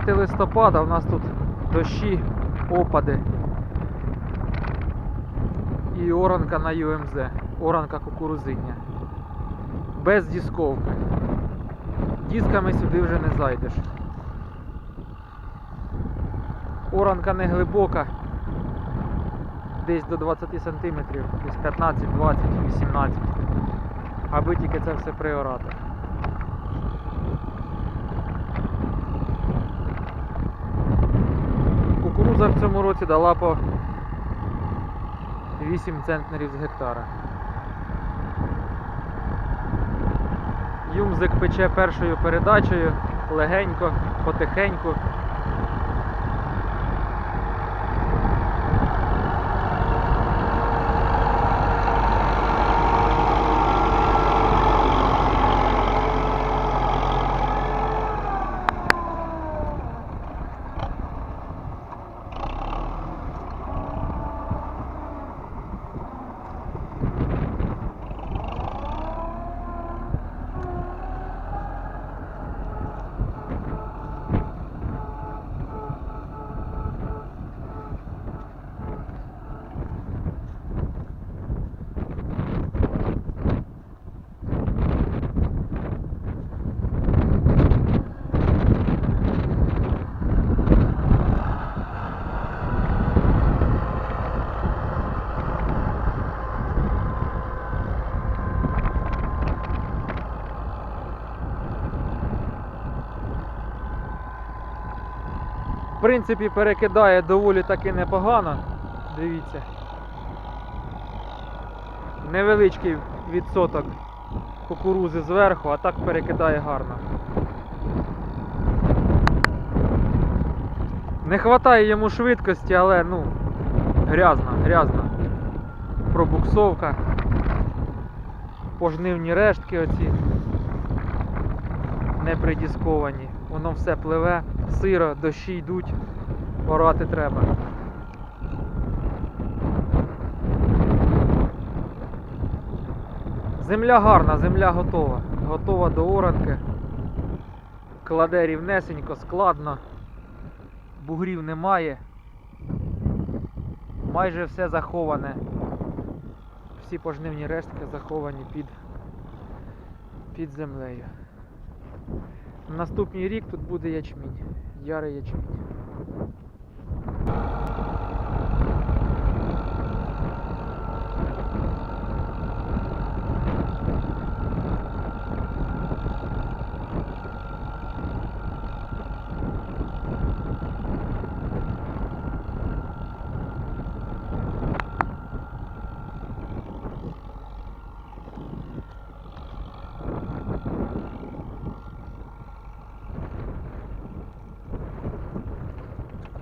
5 листопада у нас тут дощі, опади. І оранка на ЮМЗ. Оранка кукурузиння. Без дісковки. Дісками сюди вже не зайдеш. Оранка не глибока. Десь до 20 см, десь 15, 20, 18. Аби тільки це все приорати. Кукуруза в цьому році дала по 8 центнерів з гектара. Юмзик пече першою передачею, легенько, потихеньку. В принципі, перекидає доволі таки непогано. Дивіться. Невеличкий відсоток кукурузи зверху, а так перекидає гарно. Не вистачає йому швидкості, але ну, грязно, грязно. Пробуксовка. Пожнивні рештки оці не придісковані. Воно все пливе, сиро, дощі йдуть, орати треба. Земля гарна, земля готова. Готова до оранки. Кладе рівнесенько, складно. Бугрів немає. Майже все заховане. Всі пожнивні рештки заховані під, під землею. Наступний рік тут буде ячмінь. Ярий ячмінь.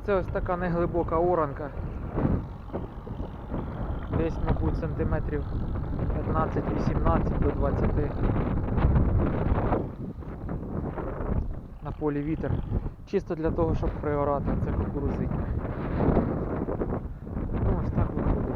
Це ось така неглибока оранка. Десь, мабуть, сантиметрів 15-18 до 20. На полі вітер. Чисто для того, щоб приорати це кукурузиння. Ну, ось так виходить.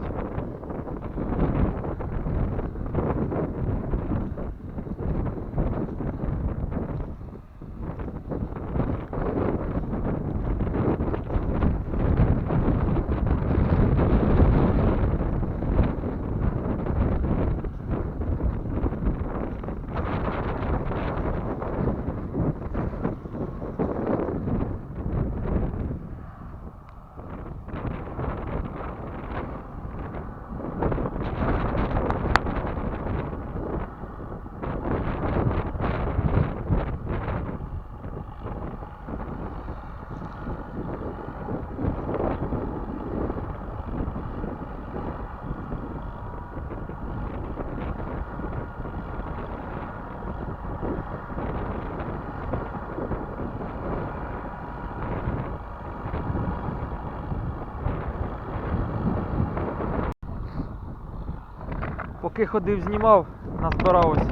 Поки ходив, знімав, назбирав ось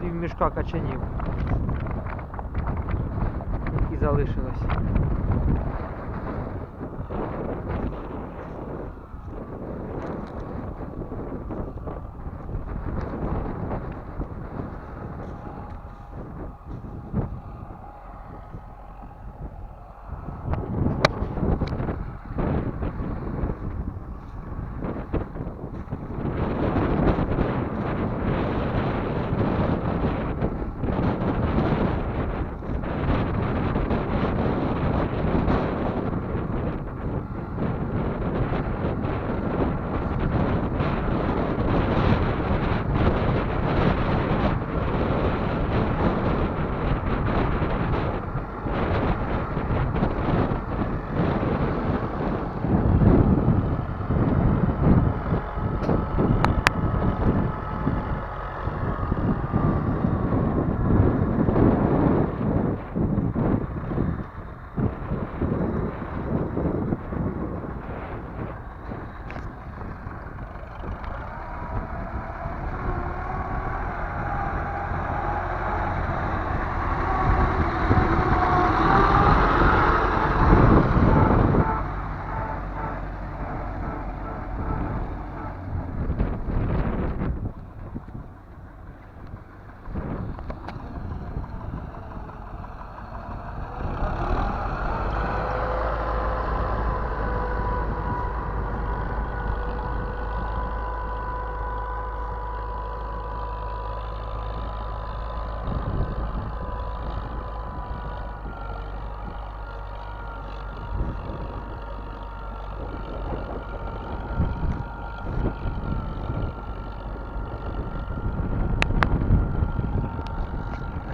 пів мішка качанів. Які залишилось.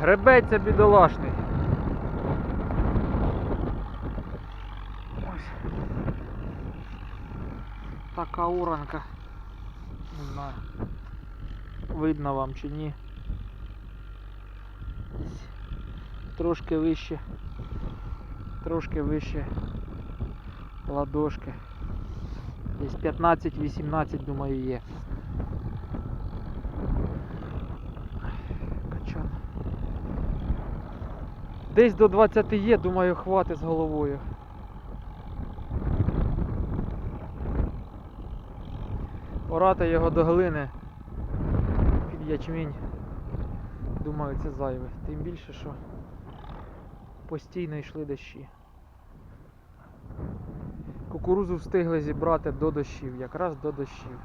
Гребеться бідолашний. Ось. Така уранка. Не знаю. Видно вам чи ні. Трошки вище. Трошки вище ладошки. Десь 15-18, думаю, є. Десь до 20 є, думаю, хватить з головою. Орати його до глини під ячмінь. Думаю, це зайве. Тим більше, що постійно йшли дощі. Кукурузу встигли зібрати до дощів, якраз до дощів.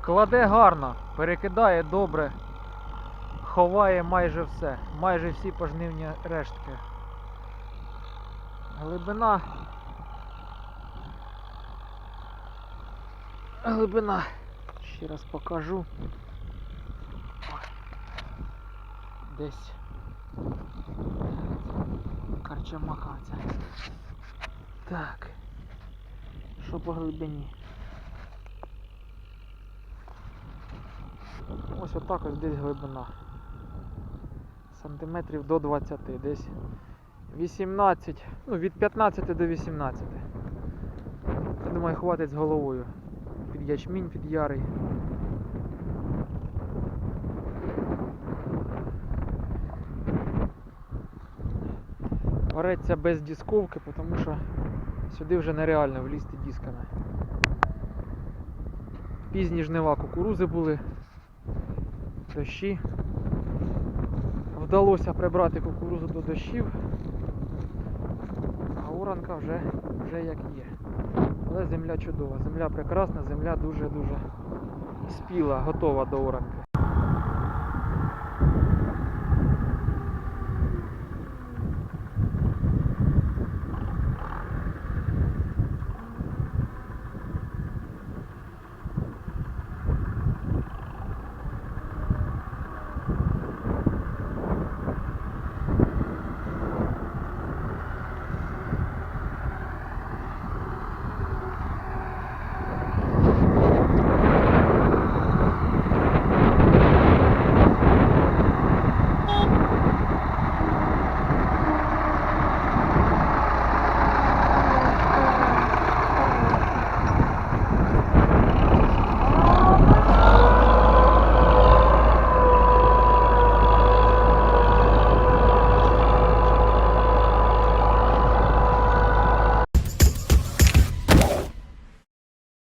Кладе гарно, перекидає добре, ховає майже все, майже всі пожнивні рештки. Глибина. Глибина. Ще раз покажу. Десь. Карчамака. Так. Що по глибині? Ось отак ось десь глибина. Сантиметрів до 20, десь 18, ну від 15 до 18. Я думаю, хватить з головою. Під ячмінь, під ярий. Вареться без дисковки, тому що сюди вже нереально влізти дисками. Пізні жнива кукурузи були, дощі. Вдалося прибрати кукурузу до дощів, а уранка вже, вже як є. Але земля чудова, земля прекрасна, земля дуже-дуже спіла, готова до оранки.